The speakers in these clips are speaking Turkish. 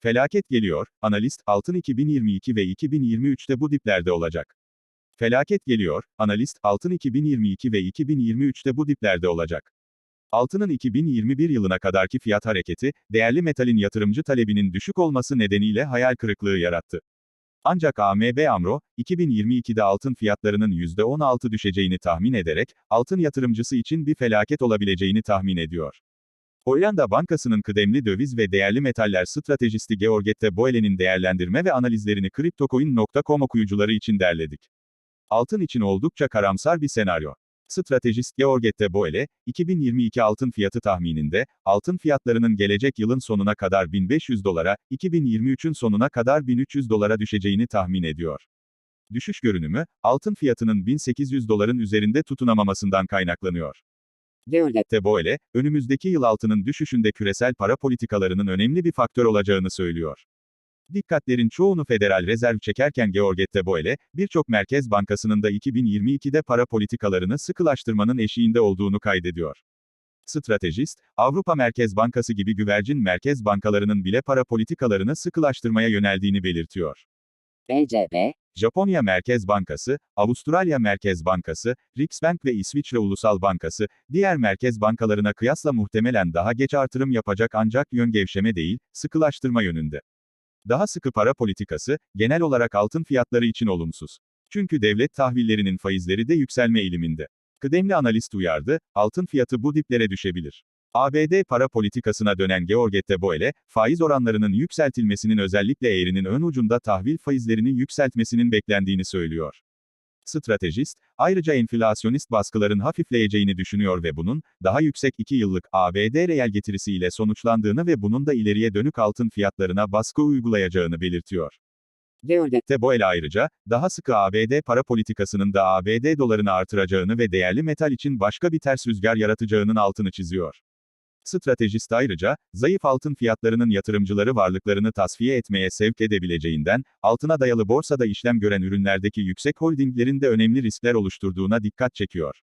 Felaket geliyor, analist, altın 2022 ve 2023'te bu diplerde olacak. Felaket geliyor, analist, altın 2022 ve 2023'te bu diplerde olacak. Altının 2021 yılına kadarki fiyat hareketi, değerli metalin yatırımcı talebinin düşük olması nedeniyle hayal kırıklığı yarattı. Ancak AMB AMRO, 2022'de altın fiyatlarının %16 düşeceğini tahmin ederek, altın yatırımcısı için bir felaket olabileceğini tahmin ediyor. Hollanda Bankası'nın kıdemli döviz ve değerli metaller stratejisti Georgette Boele'nin değerlendirme ve analizlerini CryptoCoin.com okuyucuları için derledik. Altın için oldukça karamsar bir senaryo. Stratejist Georgette Boele, 2022 altın fiyatı tahmininde, altın fiyatlarının gelecek yılın sonuna kadar 1500 dolara, 2023'ün sonuna kadar 1300 dolara düşeceğini tahmin ediyor. Düşüş görünümü, altın fiyatının 1800 doların üzerinde tutunamamasından kaynaklanıyor. Boele, önümüzdeki yıl altının düşüşünde küresel para politikalarının önemli bir faktör olacağını söylüyor. Dikkatlerin çoğunu Federal Rezerv çekerken Georgette Boele, birçok merkez bankasının da 2022'de para politikalarını sıkılaştırmanın eşiğinde olduğunu kaydediyor. Stratejist, Avrupa Merkez Bankası gibi güvercin merkez bankalarının bile para politikalarını sıkılaştırmaya yöneldiğini belirtiyor. BCB, Japonya Merkez Bankası, Avustralya Merkez Bankası, Riksbank ve İsviçre Ulusal Bankası, diğer merkez bankalarına kıyasla muhtemelen daha geç artırım yapacak ancak yön gevşeme değil, sıkılaştırma yönünde. Daha sıkı para politikası, genel olarak altın fiyatları için olumsuz. Çünkü devlet tahvillerinin faizleri de yükselme eğiliminde. Kıdemli analist uyardı, altın fiyatı bu diplere düşebilir. ABD para politikasına dönen Georgette Boele, faiz oranlarının yükseltilmesinin özellikle eğrinin ön ucunda tahvil faizlerini yükseltmesinin beklendiğini söylüyor. Stratejist, ayrıca enflasyonist baskıların hafifleyeceğini düşünüyor ve bunun, daha yüksek 2 yıllık ABD reel getirisiyle sonuçlandığını ve bunun da ileriye dönük altın fiyatlarına baskı uygulayacağını belirtiyor. Georgette Boyle ayrıca, daha sıkı ABD para politikasının da ABD dolarını artıracağını ve değerli metal için başka bir ters rüzgar yaratacağının altını çiziyor. Stratejist ayrıca, zayıf altın fiyatlarının yatırımcıları varlıklarını tasfiye etmeye sevk edebileceğinden, altına dayalı borsada işlem gören ürünlerdeki yüksek holdinglerin de önemli riskler oluşturduğuna dikkat çekiyor.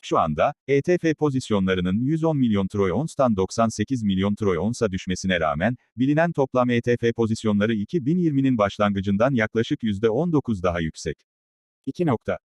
Şu anda, ETF pozisyonlarının 110 milyon troy onstan 98 milyon troy onsa düşmesine rağmen, bilinen toplam ETF pozisyonları 2020'nin başlangıcından yaklaşık %19 daha yüksek. 2 nokta.